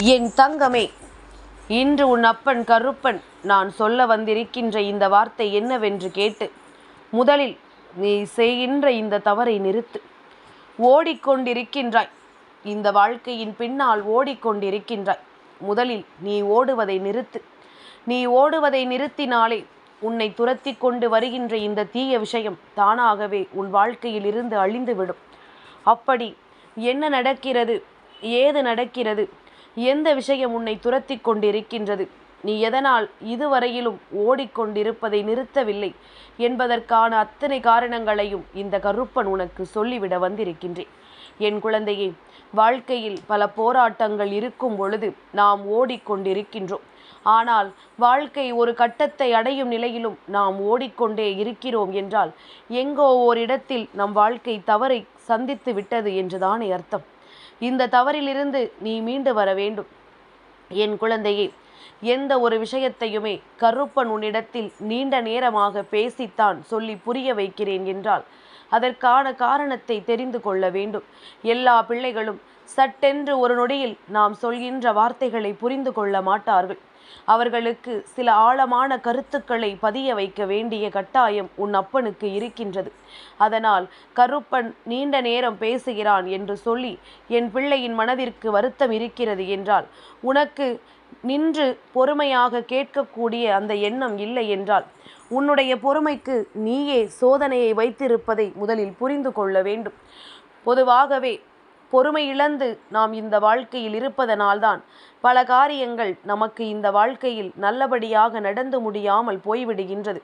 என் தங்கமே இன்று உன் அப்பன் கருப்பன் நான் சொல்ல வந்திருக்கின்ற இந்த வார்த்தை என்னவென்று கேட்டு முதலில் நீ செய்கின்ற இந்த தவறை நிறுத்து. ஓடிக்கொண்டிருக்கின்றாய். இந்த வாழ்க்கையின் பின்னால் ஓடிக்கொண்டிருக்கின்றாய். முதலில் நீ ஓடுவதை நிறுத்து. நீ ஓடுவதை நிறுத்தினாலே உன்னை துரத்தி கொண்டு வருகின்ற இந்த தீய விஷயம் தானாகவே உன் வாழ்க்கையில் இருந்து அழிந்துவிடும். அப்படி என்ன நடக்கிறது? ஏது நடக்கிறது? எந்த விஷயம் உன்னை துரத்தி கொண்டிருக்கின்றது? நீ எதனால் இதுவரையிலும் ஓடிக்கொண்டிருப்பதை நிறுத்தவில்லை என்பதற்கான அத்தனை காரணங்களையும் இந்த கருப்பன் உனக்கு சொல்லிவிட வந்திருக்கின்றேன். என் குழந்தையே வாழ்க்கையில் பல போராட்டங்கள் இருக்கும் பொழுது நாம் ஓடிக்கொண்டிருக்கின்றோம். ஆனால் வாழ்க்கை ஒரு கட்டத்தை அடையும் நிலையிலும் நாம் ஓடிக்கொண்டே இருக்கிறோம் என்றால் எங்கோ ஓரிடத்தில் நம் வாழ்க்கை தவறை சந்தித்து விட்டது என்றுதானே அர்த்தம். இந்த தவறிலிருந்து நீ மீண்டு வர வேண்டும். என் குழந்தையே எந்த ஒரு விஷயத்தையுமே கருப்பன் உன்னிடத்தில் நீண்ட நேரமாக பேசித்தான் சொல்லி புரிய வைக்கிறேன் என்றால் அதற்கான காரணத்தை தெரிந்து கொள்ள வேண்டும். எல்லா பிள்ளைகளும் சட்டென்று ஒரு நொடியில் நாம் சொல்கின்ற வார்த்தைகளை புரிந்து கொள்ள மாட்டார்கள். அவர்களுக்கு சில ஆழமான கருத்துக்களை பதிய வைக்க வேண்டிய கட்டாயம் உன் அப்பனுக்கு இருக்கின்றது. அதனால் கருப்பன் நீண்ட நேரம் பேசுகிறான் என்று சொல்லி என் பிள்ளையின் மனதிற்கு வருத்தம் இருக்கிறது என்றால் உனக்கு நின்று பொறுமையாக கேட்கக்கூடிய அந்த எண்ணம் இல்லை என்றால் உன்னுடைய பொறுமைக்கு நீயே சோதனையை வைத்திருப்பதை முதலில் புரிந்து கொள்ள வேண்டும். பொதுவாகவே பொறுமை இழந்து நாம் இந்த வாழ்க்கையில் இருப்பதனால்தான் பல காரியங்கள் நமக்கு இந்த வாழ்க்கையில் நல்லபடியாக நடந்து முடியாமல் போய்விடுகின்றது.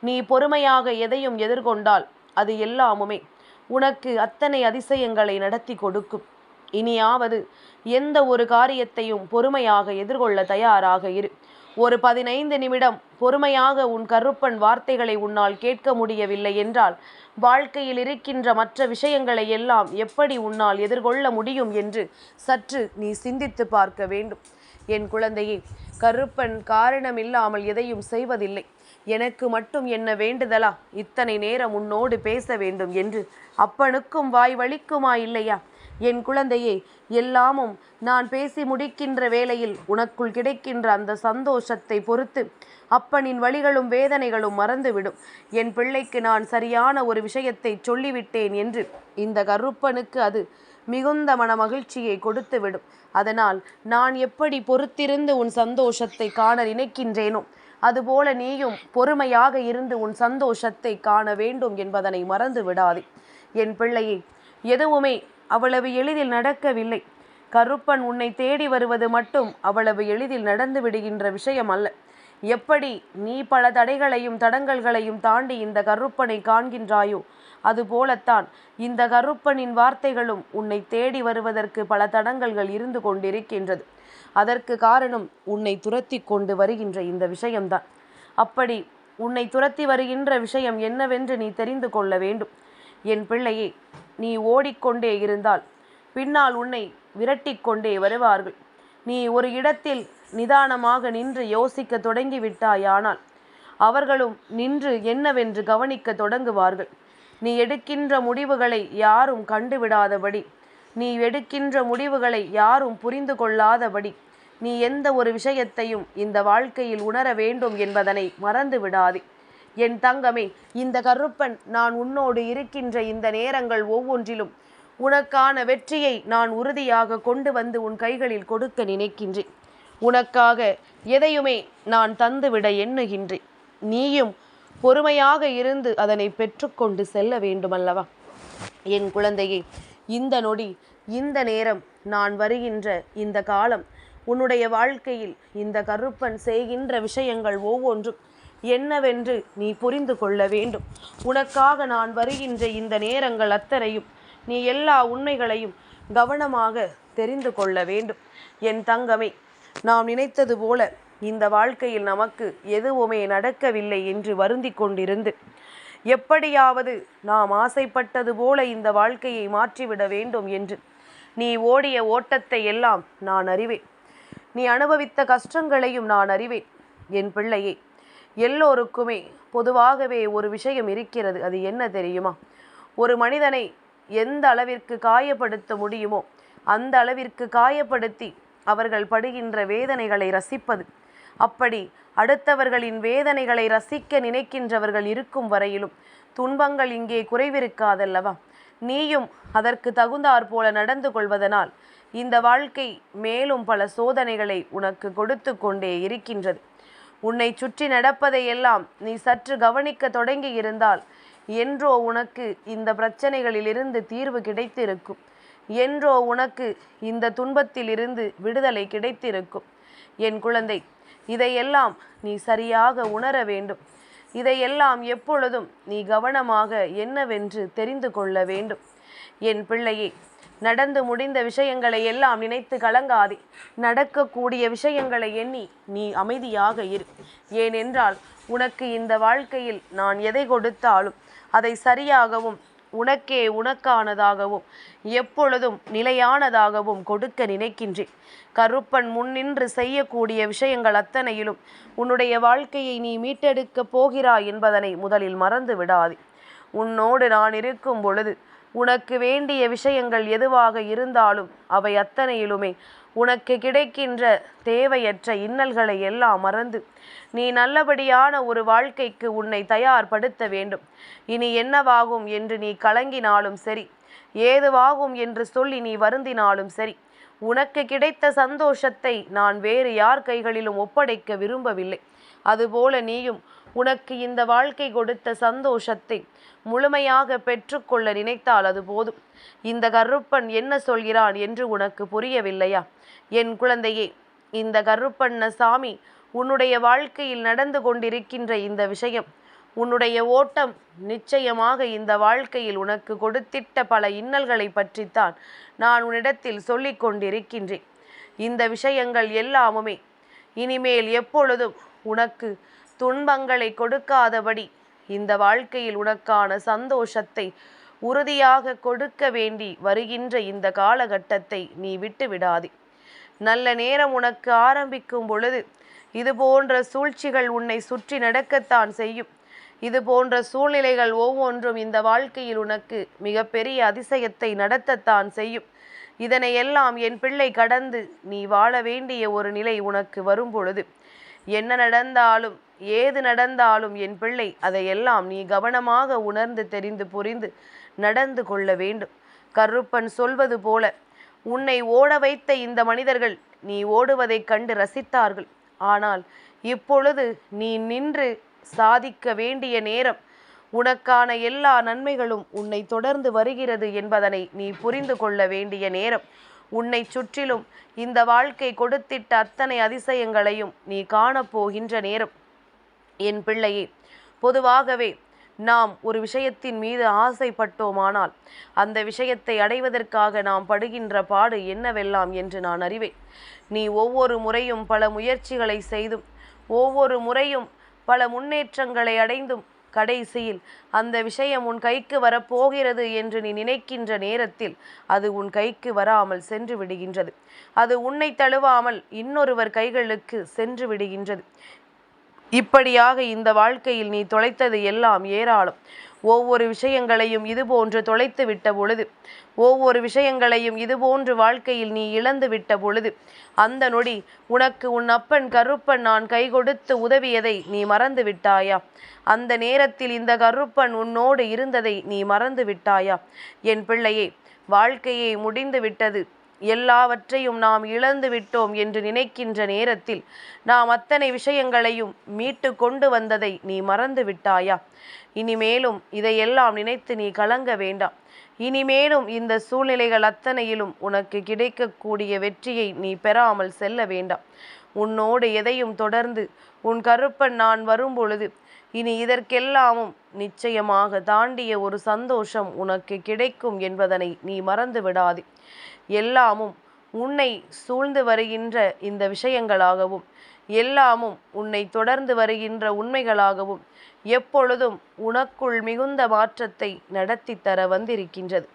நீ பொறுமையாக எதையும் எதிர்கொண்டால் அது எல்லாமுமே உனக்கு அத்தனை அதிசயங்களை நடத்தி கொடுக்கும். இனியாவது எந்த ஒரு காரியத்தையும் பொறுமையாக எதிர்கொள்ள தயாராக இரு. ஒரு பதினைந்து நிமிடம் பொறுமையாக உன் கருப்பன் வார்த்தைகளை உன்னால் கேட்க முடியவில்லை என்றால் வாழ்க்கையில் இருக்கின்ற மற்ற விஷயங்களை எல்லாம் எப்படி உன்னால் எதிர்கொள்ள முடியும் என்று சற்று நீ சிந்தித்து பார்க்க வேண்டும். என் குழந்தையே கருப்பன் காரணமில்லாமல் எதையும் செய்வதில்லை. எனக்கு மட்டும் என்ன வேண்டுதலா? இத்தனை நேரம் உன்னோடு பேச வேண்டும் என்று. அப்பனுக்கும் வாய் வலிக்குமா இல்லையா? என் குழந்தையே எல்லாமும் நான் பேசி முடிக்கின்ற வேளையில் உனக்குள் கிடைக்கின்ற அந்த சந்தோஷத்தை பொறுத்து அப்பனின் வழிகளும் வேதனைகளும் மறந்துவிடும். என் பிள்ளைக்கு நான் சரியான ஒரு விஷயத்தை சொல்லிவிட்டேன் என்று இந்த கருப்பனுக்கு அது மிகுந்த மன மகிழ்ச்சியை கொடுத்துவிடும். அதனால் நான் எப்படி பொறுத்திருந்து உன் சந்தோஷத்தை காண நினைக்கின்றேனோ? அதுபோல நீயும் பொறுமையாக இருந்து உன் சந்தோஷத்தை காண வேண்டும் என்பதனை மறந்து விடாதே. என் பிள்ளையே எதுவுமே அவ்வளவு எளிதில் நடக்கவில்லை. கருப்பன் உன்னை தேடி வருவது மட்டும் அவ்வளவு எளிதில் நடந்து விடுகின்ற விஷயம் அல்ல. எப்படி நீ பல தடைகளையும் தடங்கல்களையும் தாண்டி இந்த கருப்பனை காண்கின்றாயோ அதுபோலத்தான் இந்த கருப்பனின் வார்த்தைகளும் உன்னை தேடி வருவதற்கு பல தடங்கல்கள் இருந்து கொண்டிருக்கின்றது. அதற்கு காரணம் உன்னை துரத்தி கொண்டு வருகின்ற இந்த விஷயம்தான். அப்படி உன்னை துரத்தி வருகின்ற விஷயம் என்னவென்று நீ தெரிந்து கொள்ள வேண்டும். என் பிள்ளையே நீ ஓடிக்கொண்டே இருந்தால் பின்னால் உன்னை விரட்டிக்கொண்டே வருவார்கள். நீ ஒரு இடத்தில் நிதானமாக நின்று யோசிக்க தொடங்கிவிட்டாயானால் அவர்களும் நின்று என்னவென்று கவனிக்க தொடங்குவார்கள். நீ எடுக்கின்ற முடிவுகளை யாரும் கண்டுவிடாதபடி நீ எடுக்கின்ற முடிவுகளை யாரும் புரிந்து கொள்ளாதபடி நீ எந்த ஒரு விஷயத்தையும் இந்த வாழ்க்கையில் உணர வேண்டும் என்பதனை மறந்து விடாதே. என் தங்கமே இந்த கருப்பன் நான் உன்னோடு இருக்கின்ற இந்த நேரங்கள் ஒவ்வொன்றிலும் உனக்கான வெற்றியை நான் உறுதியாக கொண்டு வந்து உன் கைகளில் கொடுக்க நினைக்கின்றேன். உனக்காக எதையுமே நான் தந்துவிட எண்ணுகின்றேன். நீயும் பொறுமையாக இருந்து அதனை பெற்றுக்கொண்டு செல்ல வேண்டுமல்லவா? என் குழந்தையை இந்த நொடி இந்த நேரம் நான் வருகின்ற இந்த காலம் உன்னுடைய வாழ்க்கையில் இந்த கருப்பன் செய்கின்ற விஷயங்கள் ஒவ்வொன்றும் என்னவென்று நீ புரிந்து கொள்ள வேண்டும். உனக்காக நான் வருகின்ற இந்த நேரங்கள் அத்தனையும் நீ எல்லா உண்மைகளையும் கவனமாக தெரிந்து கொள்ள வேண்டும். என் தங்கமே நாம் நினைத்தது போல இந்த வாழ்க்கையில் நமக்கு எதுவுமே நடக்கவில்லை என்று வருந்தி கொண்டிருந்து எப்படியாவது நாம் ஆசைப்பட்டது போல இந்த வாழ்க்கையை மாற்றிவிட வேண்டும் என்று. நீ ஓடிய ஓட்டத்தை எல்லாம் நான் அறிவேன். நீ அனுபவித்த கஷ்டங்களையும் நான் அறிவேன். என் பிள்ளையே எல்லோருக்குமே பொதுவாகவே ஒரு விஷயம் இருக்கிறது. அது என்ன தெரியுமா? ஒரு மனிதனை எந்த அளவிற்கு காயப்படுத்த முடியுமோ அந்த அளவிற்கு காயப்படுத்தி அவர்கள் படுகின்ற வேதனைகளை ரசிப்பது. அப்படி அடுத்தவர்களின் வேதனைகளை ரசிக்க நினைக்கின்றவர்கள் இருக்கும் வரையிலும் துன்பங்கள் இங்கே குறைவிருக்காதல்லவா? நீயும் அதற்கு தகுந்தாற் போல நடந்து கொள்வதனால் இந்த வாழ்க்கை மேலும் பல சோதனைகளை உனக்கு கொடுத்து கொண்டே இருக்கின்றது. உன்னை சுற்றி நடப்பதையெல்லாம் நீ சற்று கவனிக்க தொடங்கி இருந்தால் என்றோ உனக்கு இந்த பிரச்சனைகளிலிருந்து தீர்வு கிடைத்திருக்கும். என்றோ உனக்கு இந்த துன்பத்திலிருந்து விடுதலை கிடைத்திருக்கும். என் குழந்தை இதையெல்லாம் நீ சரியாக உணர வேண்டும். இதையெல்லாம் எப்பொழுதும் நீ கவனமாக என்னவென்று தெரிந்து கொள்ள வேண்டும். என் பிள்ளையே நடந்து முடிந்த விஷயங்களை எல்லாம் நினைத்து கலங்காதே. நடக்கக்கூடிய விஷயங்களை எண்ணி நீ அமைதியாக இரு. ஏனென்றால் உனக்கு இந்த வாழ்க்கையில் நான் எதை கொடுத்தாலும் அதை சரியாகவும் உனக்கே உனக்கானதாகவும் எப்பொழுதும் நிலையானதாகவும் கொடுக்க நினைக்கின்றேன். கருப்பன் முன்னின்று செய்யக்கூடிய விஷயங்கள் அத்தனையிலும் உன்னுடைய வாழ்க்கையை நீ மீட்டெடுக்கப் போகிறாய் என்பதனை முதலில் மறந்து விடாதே உன்னோடு நான் இருக்கும் பொழுது உனக்கு வேண்டிய விஷயங்கள் எதுவாக இருந்தாலும் அவை அத்தனையிலுமே உனக்கு கிடைக்கின்ற தேவையற்ற இன்னல்களை எல்லாம் மறந்து நீ நல்லபடியான ஒரு வாழ்க்கைக்கு உன்னை தயார்படுத்த வேண்டும். இனி என்னவாகும் என்று நீ கலங்கினாலும் சரி ஏதுவாகும் என்று சொல்லி நீ வருந்தினாலும் சரி உனக்கு கிடைத்த சந்தோஷத்தை நான் வேறு யார் கைகளிலும் ஒப்படைக்க விரும்பவில்லை. அதுபோல நீயும் உனக்கு இந்த வாழ்க்கை கொடுத்த சந்தோஷத்தை முழுமையாக பெற்றுக்கொள்ள நினைத்தால் அது போதும். இந்த கருப்பன் என்ன சொல்கிறான் என்று உனக்கு புரியவில்லையா? என் குழந்தையே இந்த கருப்பண்ண சாமி உன்னுடைய வாழ்க்கையில் நடந்து கொண்டிருக்கின்ற இந்த விஷயம் உன்னுடைய ஓட்டம் நிச்சயமாக இந்த வாழ்க்கையில் உனக்கு கொடுத்திட்ட பல இன்னல்களை பற்றித்தான் நான் உன்னிடத்தில் சொல்லிக் கொண்டிருக்கின்றேன். இந்த விஷயங்கள் எல்லாமுமே இனிமேல் எப்பொழுதும் உனக்கு துன்பங்களை கொடுக்காதபடி இந்த வாழ்க்கையில் உனக்கான சந்தோஷத்தை உறுதியாக கொடுக்க வேண்டி வருகின்ற இந்த காலகட்டத்தை நீ விட்டு விடாதே நல்ல நேரம் உனக்கு ஆரம்பிக்கும் பொழுது இது போன்ற சூழ்ச்சிகள் உன்னை சுற்றி நடக்கத்தான் செய்யும். இது போன்ற சூழ்நிலைகள் ஒவ்வொன்றும் இந்த வாழ்க்கையில் உனக்கு மிகப்பெரிய அதிசயத்தை நடத்தத்தான் செய்யும். இதனை எல்லாம் என் பிள்ளை கடந்து நீ வாழ வேண்டிய ஒரு நிலை உனக்கு வரும் பொழுது. என்ன நடந்தாலும் ஏது நடந்தாலும் என் பிள்ளை அதையெல்லாம் நீ கவனமாக உணர்ந்து தெரிந்து புரிந்து நடந்து கொள்ள வேண்டும். கருப்பன் சொல்வது போல உன்னை ஓட வைத்த இந்த மனிதர்கள் நீ ஓடுவதைக் கண்டு ரசித்தார்கள். ஆனால் இப்பொழுது நீ நின்று சாதிக்க வேண்டிய நேரம். உனக்கான எல்லா நன்மைகளும் உன்னை தொடர்ந்து வருகிறது என்பதனை நீ புரிந்து கொள்ள வேண்டிய நேரம். உன்னை சுற்றிலும் இந்த வாழ்க்கை கொடுத்திட்ட அத்தனை அதிசயங்களையும் நீ காணப்போகின்ற நேரம். என் பிள்ளையே பொதுவாகவே நாம் ஒரு விஷயத்தின் மீது ஆசைப்பட்டோமானால் அந்த விஷயத்தை அடைவதற்காக நாம் படுகின்ற பாடு என்னவெல்லாம் என்று நான் அறிவேன். நீ ஒவ்வொரு முறையும் பல முயற்சிகளை செய்தும் ஒவ்வொரு முறையும் பல முன்னேற்றங்களை அடைந்தும் கடைசியில் அந்த விஷயம் உன் கைக்கு வரப்போகிறது என்று நீ நினைக்கின்ற நேரத்தில் அது உன் கைக்கு வராமல் சென்று விடுகின்றது. அது உன்னை தழுவாமல் இன்னொருவர் கைகளுக்கு சென்று விடுகின்றது. இப்படியாக இந்த வாழ்க்கையில் நீ தொலைத்தது எல்லாம் ஏராளம். ஒவ்வொரு விஷயங்களையும் இதுபோன்று தொலைத்து விட்ட பொழுது ஒவ்வொரு விஷயங்களையும் இதுபோன்று வாழ்க்கையில் நீ இழந்து விட்ட பொழுது அந்த நொடி உனக்கு உன் அப்பன் கருப்பன் நான் கை கொடுத்து உதவியதை நீ மறந்து விட்டாயா? அந்த நேரத்தில் இந்த கருப்பன் உன்னோடு இருந்ததை நீ மறந்து விட்டாயா? என் பிள்ளையே வாழ்க்கையை முடிந்து விட்டது. எல்லாவற்றையும் நாம் இழந்து விட்டோம் என்று நினைக்கின்ற நேரத்தில் நாம் அத்தனை விஷயங்களையும் மீட்டு கொண்டு வந்ததை நீ மறந்து விட்டாயா? இனிமேலும் இதையெல்லாம் நினைத்து நீ கலங்க வேண்டாம். இனிமேலும் இந்த சூழ்நிலைகள் அத்தனையிலும் உனக்கு கிடைக்கக்கூடிய வெற்றியை நீ பெறாமல் செல்ல வேண்டாம். உன்னோடு எதையும் தொடர்ந்து உன் கருப்பன் நான் வரும்பொழுது இனி இதற்கெல்லாமும் நிச்சயமாக தாண்டிய ஒரு சந்தோஷம் உனக்கு கிடைக்கும் என்பதனை நீ மறந்து விடாதே. எல்லாமும் உன்னை சூழ்ந்து வருகின்ற இந்த விஷயங்களாகவும் எல்லாமும் உன்னை தொடர்ந்து வருகின்ற உண்மைகளாகவும் எப்பொழுதும் உனக்குள் மிகுந்த மாற்றத்தை நடத்தி தர வந்திருக்கின்றது.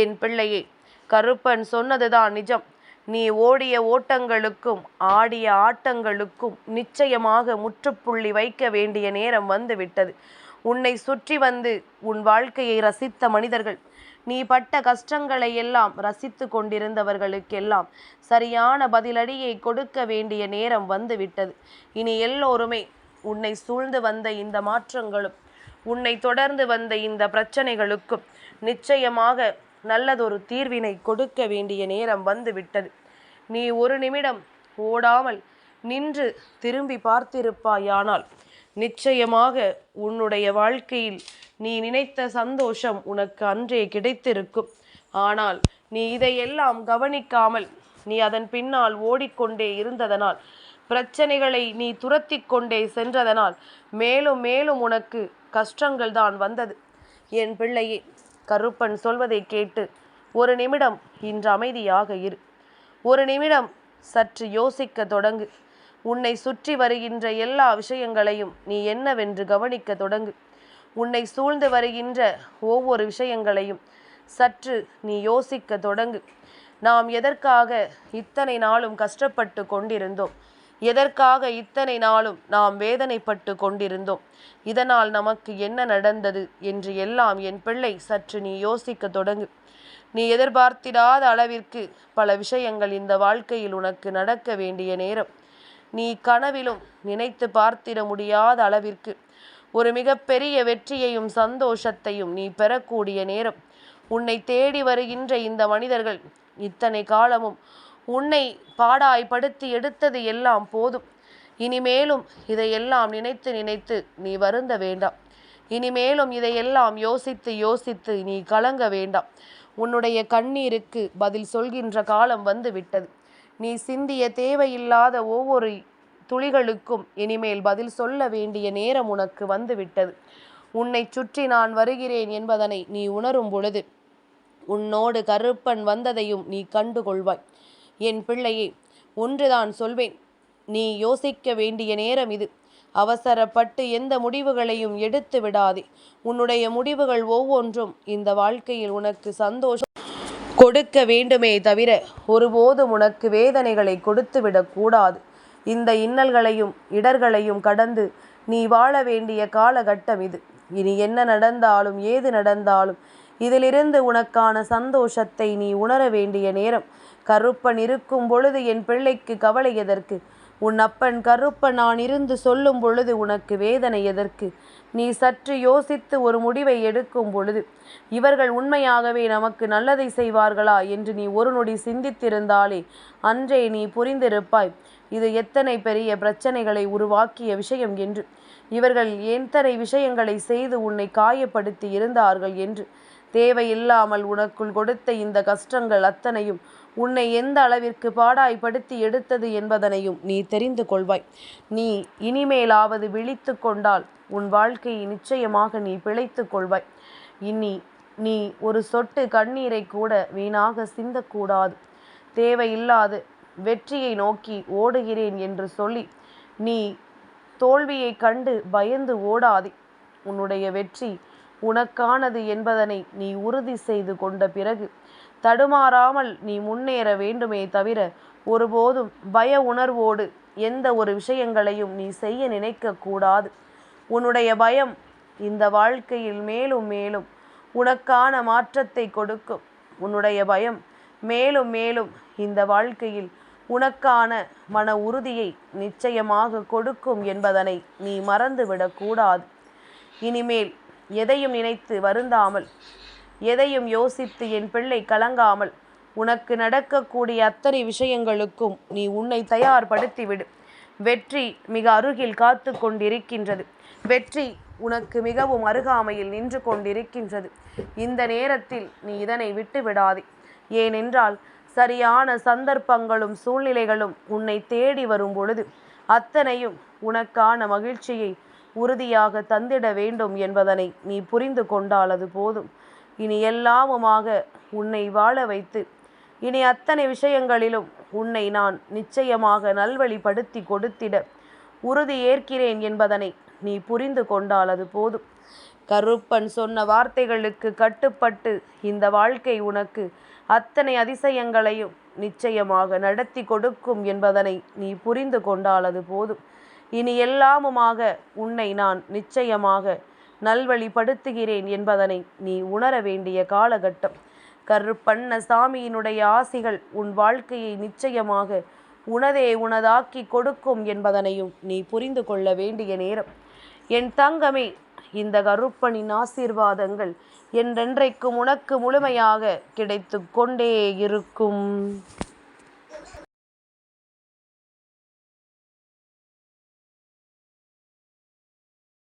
என் பிள்ளையே கருப்பன் சொன்னதுதான் நிஜம். நீ ஓடிய ஓட்டங்களுக்கும் ஆடிய ஆட்டங்களுக்கும் நிச்சயமாக முற்றுப்புள்ளி வைக்க வேண்டிய நேரம் வந்துவிட்டது. உன்னை சுற்றி வந்து உன் வாழ்க்கையை ரசித்த மனிதர்கள் நீ பட்ட கஷ்டங்களை எல்லாம் ரசித்து கொண்டிருந்தவர்களுக்கெல்லாம் சரியான பதிலடியை கொடுக்க வேண்டிய நேரம் வந்துவிட்டது. இனி எல்லோருமே உன்னை சூழ்ந்து வந்த இந்த மாற்றங்களும் உன்னை தொடர்ந்து வந்த இந்த பிரச்சனைகளுக்கும் நிச்சயமாக நல்லதொரு தீர்வினை கொடுக்க வேண்டிய நேரம் வந்துவிட்டது. நீ ஒரு நிமிடம் ஓடாமல் நின்று திரும்பி பார்த்திருப்பாயானால் நிச்சயமாக உன்னுடைய வாழ்க்கையில் நீ நினைத்த சந்தோஷம் உனக்கு அன்றே கிடைத்திருக்கும். ஆனால் நீ இதையெல்லாம் கவனிக்காமல் நீ அதன் பின்னால் ஓடிக்கொண்டே இருந்ததனால் பிரச்சனைகளை நீ துரத்தி கொண்டே சென்றதனால் மேலும் மேலும் உனக்கு கஷ்டங்கள் தான் வந்தது. என் பிள்ளையே கருப்பன் சொல்வதை கேட்டு ஒரு நிமிடம் இன்று அமைதியாக இரு. ஒரு நிமிடம் சற்று யோசிக்க தொடங்கு. உன்னை சுற்றி வருகின்ற எல்லா விஷயங்களையும் நீ என்னவென்று கவனிக்க தொடங்கு. உன்னை சூழ்ந்து வருகின்ற ஒவ்வொரு விஷயங்களையும் சற்று நீ யோசிக்க தொடங்கு. நாம் எதற்காக இத்தனை நாளும் கஷ்டப்பட்டு கொண்டிருந்தோம்? எதற்காக இத்தனை நாளும் நாம் வேதனைப்பட்டு கொண்டிருந்தோம்? இதனால் நமக்கு என்ன நடந்தது என்று எல்லாம் என் பிள்ளை சற்று நீ யோசிக்க தொடங்கு. நீ எதிர்பார்த்திடாத அளவிற்கு பல விஷயங்கள் இந்த வாழ்க்கையில் உனக்கு நடக்க வேண்டிய நேரம். நீ கனவிலும் நினைத்து பார்த்திட முடியாத அளவிற்கு. ஒரு மிகப்பெரிய வெற்றியையும் சந்தோஷத்தையும் நீ பெறக்கூடிய நேரம். உன்னை தேடி வருகின்ற இந்த மனிதர்கள் இத்தனை காலமும் உன்னை பாடாய்படுத்தி எடுத்தது எல்லாம் போதும். இனிமேலும் இதையெல்லாம் நினைத்து நினைத்து நீ வருந்த வேண்டாம். இனிமேலும் இதையெல்லாம் யோசித்து யோசித்து நீ கலங்க வேண்டாம். உன்னுடைய கண்ணீருக்கு பதில் சொல்கின்ற காலம் வந்து விட்டது. நீ சிந்திய தேவையில்லாத ஒவ்வொரு துளிகளுக்கும் இனிமேல் பதில் சொல்ல வேண்டிய நேரம் உனக்கு வந்துவிட்டது. உன்னை சுற்றி நான் வருகிறேன் என்பதனை நீ உணரும் பொழுது உன்னோடு கருப்பன் வந்ததையும் நீ கண்டுகொள்வாய். என் பிள்ளையே ஒன்றுதான் சொல்வேன். நீ யோசிக்க வேண்டிய நேரம் இது. அவசரப்பட்டு எந்த முடிவுகளையும் எடுத்து விடாதே. உன்னுடைய முடிவுகள் ஒவ்வொன்றும் இந்த வாழ்க்கையில் உனக்கு சந்தோஷம் கொடுக்க வேண்டுமே தவிர ஒருபோதும் உனக்கு வேதனைகளை கொடுத்து விடக்கூடாது இந்த இன்னல்களையும் இடர்களையும் கடந்து நீ வாழ வேண்டிய காலகட்டம் இது. இனி என்ன நடந்தாலும் ஏது நடந்தாலும் இதிலிருந்து உனக்கான சந்தோஷத்தை நீ உணர வேண்டிய நேரம். கருப்பன் இருக்கும் பொழுது என் பிள்ளைக்கு கவலை எதற்கு? உன் அப்பன் கருப்பன் நான் இருந்து சொல்லும் பொழுது உனக்கு வேதனை எதற்கு? நீ சற்று யோசித்து ஒரு முடிவை எடுக்கும் பொழுது. இவர்கள் உண்மையாகவே நமக்கு நல்லதை செய்வார்களா என்று நீ ஒரு நொடி சிந்தித்திருந்தாலே அன்றே நீ புரிந்திருப்பாய். இது எத்தனை பெரிய பிரச்சனைகளை உருவாக்கிய விஷயம் என்று. இவர்கள் எத்தனை விஷயங்களை செய்து உன்னை காயப்படுத்தி இருந்தார்கள் என்று. தேவையில்லாமல் உனக்குள் கொடுத்த இந்த கஷ்டங்கள் அத்தனையும் உன்னை எந்த அளவிற்கு பாடாய்படுத்தி எடுத்தது என்பதனையும் நீ தெரிந்து கொள்வாய். நீ இனிமேலாவது விழித்து கொண்டால் உன் வாழ்க்கையை நிச்சயமாக நீ பிழைத்து கொள்வாய். இனி நீ ஒரு சொட்டு கண்ணீரை கூட வீணாக சிந்தக்கூடாது. தேவையில்லாது வெற்றியை நோக்கி ஓடுகிறேன் என்று சொல்லி நீ தோல்வியை கண்டு பயந்து ஓடாதே. உன்னுடைய வெற்றி உனக்கானது என்பதனை நீ உறுதி செய்து கொண்ட பிறகு தடுமாறாமல் நீ முன்னேற வேண்டுமே தவிர ஒருபோதும் பய உணர்வோடு எந்த ஒரு விஷயங்களையும் நீ செய்ய நினைக்க கூடாது. உன்னுடைய பயம் இந்த வாழ்க்கையில் மேலும் மேலும் உனக்கான மாற்றத்தை கொடுக்கும். உன்னுடைய பயம் மேலும் மேலும் இந்த வாழ்க்கையில் உனக்கான மன உறுதியை நிச்சயமாக கொடுக்கும் என்பதனை நீ மறந்துவிடக்கூடாது இனிமேல் எதையும் நினைத்து வருந்தாமல் எதையும் யோசித்து என் பிள்ளை கலங்காமல் உனக்கு நடக்கக்கூடிய அத்தனை விஷயங்களுக்கும் நீ உன்னை தயார்படுத்திவிடு. வெற்றி மிக அருகில் காத்து கொண்டிருக்கின்றது. வெற்றி உனக்கு மிகவும் அருகாமையில் நின்று கொண்டிருக்கின்றது. இந்த நேரத்தில் நீ இதனை விட்டு விடாதே ஏனென்றால் சரியான சந்தர்ப்பங்களும் சூழ்நிலைகளும் உன்னை தேடி வரும் பொழுது அத்தனையும் உனக்கான மகிழ்ச்சியை உறுதியாக தந்திட வேண்டும் என்பதனை நீ புரிந்து கொண்டால் அது போதும். இனி எல்லாமுமாக உன்னை வாழ வைத்து இனி அத்தனை விஷயங்களிலும் உன்னை நான் நிச்சயமாக நல்வழிப்படுத்தி கொடுத்திட உறுதி ஏற்கிறேன் என்பதனை நீ புரிந்து கொண்டால் அது போதும். கருப்பன் சொன்ன வார்த்தைகளுக்கு கட்டுப்பட்டு இந்த வாழ்க்கை உனக்கு அத்தனை அதிசயங்களையும் நிச்சயமாக நடத்தி கொடுக்கும் என்பதனை நீ புரிந்து கொண்டால் அது போதும். இனி எல்லாமுமாக உன்னை நான் நிச்சயமாக நல்வழிப்படுத்துகிறேன் என்பதனை நீ உணர வேண்டிய காலகட்டம். கருப்பண்ண சாமியினுடைய ஆசிகள் உன் வாழ்க்கையை நிச்சயமாக உனதே உனதாக்கி கொடுக்கும் என்பதனையும் நீ புரிந்து கொள்ள வேண்டிய நேரம். என் தங்கமே இந்த கருப்பனின் ஆசீர்வாதங்கள் என்றென்றைக்கும் உனக்கு முழுமையாக கிடைத்து கொண்டே இருக்கும்.